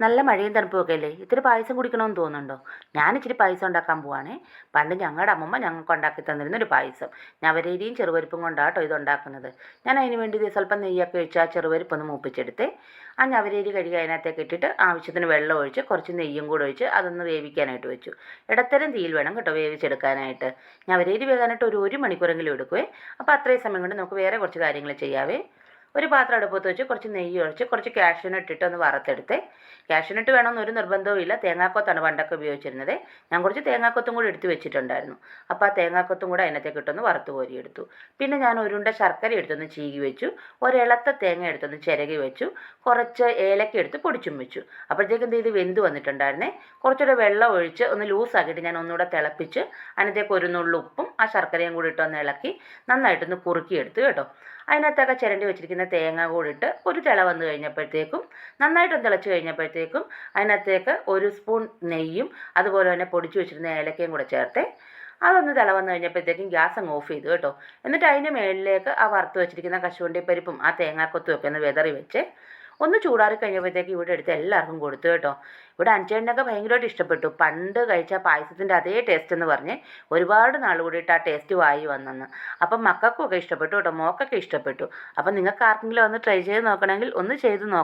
നല്ല മഴയും തണുപ്പും ഒക്കെ അല്ലേ? ഇത്തിരി പായസം കുടിക്കണമെന്ന് തോന്നുന്നുണ്ടോ? ഞാൻ ഇച്ചിരി പായസം ഉണ്ടാക്കാൻ പോവാണേ. പണ്ട് ഞങ്ങളുടെ അമ്മമ്മ ഞങ്ങൾക്ക് ഉണ്ടാക്കി തന്നിരുന്ന ഒരു പായസം. ഞവരരിയും ചെറുപരിപ്പും കൊണ്ടാട്ടോ ഇത് ഉണ്ടാക്കുന്നത്. ഞാൻ അതിന് വേണ്ടി സ്വല്പം നെയ്യൊക്കെ ഒഴിച്ച് ആ ചെറുപരിപ്പ് ഒന്ന് മൂപ്പിച്ചെടുത്ത്. ആ ഞവരേരി കഴുകി അതിനകത്തേക്ക് ഇട്ടിട്ട് ആവശ്യത്തിന് വെള്ളം ഒഴിച്ച് കുറച്ച് നെയ്യും കൂടെ ഒഴിച്ച് അതൊന്ന് വേവിക്കാനായിട്ട് വെച്ചു. ഇടത്തരം തീയിൽ വേണം കേട്ടോ വേവിച്ചെടുക്കാനായിട്ട്. ഞവരേരി വേകാനായിട്ട് ഒരു ഒരു മണിക്കൂറെങ്കിലും എടുക്കുവേ. അപ്പോൾ അത്രയും സമയം കൊണ്ട് നമുക്ക് വേറെ കുറച്ച് കാര്യങ്ങൾ ചെയ്യാവേ. ഒരു പാത്രം അടുപ്പത്ത് വെച്ച് കുറച്ച് നെയ്യ് ഒഴിച്ച് കുറച്ച് കാഷ്യൂനട്ട് ഇട്ടിട്ട് ഒന്ന് വറുത്തെടുത്ത്. കാഷ്യൂനട്ട് വേണമെന്ന് ഒരു നിർബന്ധവും ഇല്ല. തേങ്ങാക്കൊത്താണ് പണ്ടൊക്കെ ഉപയോഗിച്ചിരുന്നത്. ഞാൻ കുറച്ച് തേങ്ങാക്കൊത്തും കൂടി എടുത്ത് വെച്ചിട്ടുണ്ടായിരുന്നു. അപ്പോൾ ആ തേങ്ങാക്കൊത്തും കൂടെ അതിനകത്തേക്ക് ഇട്ടൊന്ന് വറുത്ത് കോരിയെടുത്തു പിന്നെ ഞാൻ ഉരുണ്ട ശർക്കര എടുത്തൊന്ന് ചീകി വെച്ചു. ഒരിളത്ത തേങ്ങ എടുത്തൊന്ന് ചിരകി വെച്ചു. കുറച്ച് ഏലക്ക എടുത്ത് പൊടിച്ചും വെച്ചു. അപ്പോഴത്തേക്കും എന്ത് ചെയ്ത്? വെന്ത് വന്നിട്ടുണ്ടായിരുന്നേ. കുറച്ചുകൂടെ വെള്ളം ഒഴിച്ച് ഒന്ന് ലൂസാക്കിയിട്ട് ഞാൻ ഒന്നുകൂടെ തിളപ്പിച്ച് അതിനകത്തേക്ക് ഒരു നുള്ളു ഉപ്പും ആ ശർക്കരയും കൂടി ഇട്ടൊന്ന് ഇളക്കി നന്നായിട്ടൊന്ന് കുറുക്കിയെടുത്ത് കേട്ടോ. അതിനകത്തൊക്കെ ചിരണ്ടി വെച്ചിരിക്കുന്ന തേങ്ങ കൂടി ഇട്ട് ഒരു തിള വന്നു കഴിഞ്ഞപ്പോഴത്തേക്കും നന്നായിട്ടൊന്ന് തിളച്ച് കഴിഞ്ഞപ്പോഴത്തേക്കും അതിനകത്തേക്ക് ഒരു സ്പൂൺ നെയ്യും അതുപോലെ തന്നെ പൊടിച്ചു വെച്ചിരുന്ന ഏലക്കയും കൂടെ ചേർത്ത് അതൊന്ന് തിള വന്നു കഴിഞ്ഞപ്പോഴത്തേക്കും ഗ്യാസ് അങ്ങ് ഓഫ് ചെയ്തു കേട്ടോ. എന്നിട്ട് അതിന്റെ മേളിലേക്ക് ആ വറുത്ത് വെച്ചിരിക്കുന്ന കശുവണ്ടി പരിപ്പും ആ തേങ്ങാക്കൊത്തും ഒക്കെ ഒന്ന് വിതറി വെച്ച് ഒന്ന് ചൂടാറി കഴിഞ്ഞപ്പോഴത്തേക്ക് ഇവിടെ എടുത്ത് എല്ലാവർക്കും കൊടുത്തു കേട്ടോ. ഇവിടെ അഞ്ചേണ്ണൊക്കെ ഭയങ്കരമായിട്ട് ഇഷ്ടപ്പെട്ടു. പണ്ട് കഴിച്ച പായസത്തിന്റെ അതേ ടേസ്റ്റ് എന്ന് പറഞ്ഞ് ഒരുപാട് നാൾ കൂടിയിട്ട് ആ ടേസ്റ്റ് വായി വന്നെന്ന്. അപ്പം മക്കൾക്കും ഒക്കെ ഇഷ്ടപ്പെട്ടു കേട്ടോ. മോക്കൊക്കെ ഇഷ്ടപ്പെട്ടു. അപ്പം നിങ്ങൾക്ക് ആർക്കെങ്കിലും ഒന്ന് ട്രൈ ചെയ്ത് നോക്കണമെങ്കിൽ ഒന്ന് ചെയ്ത് നോക്കാം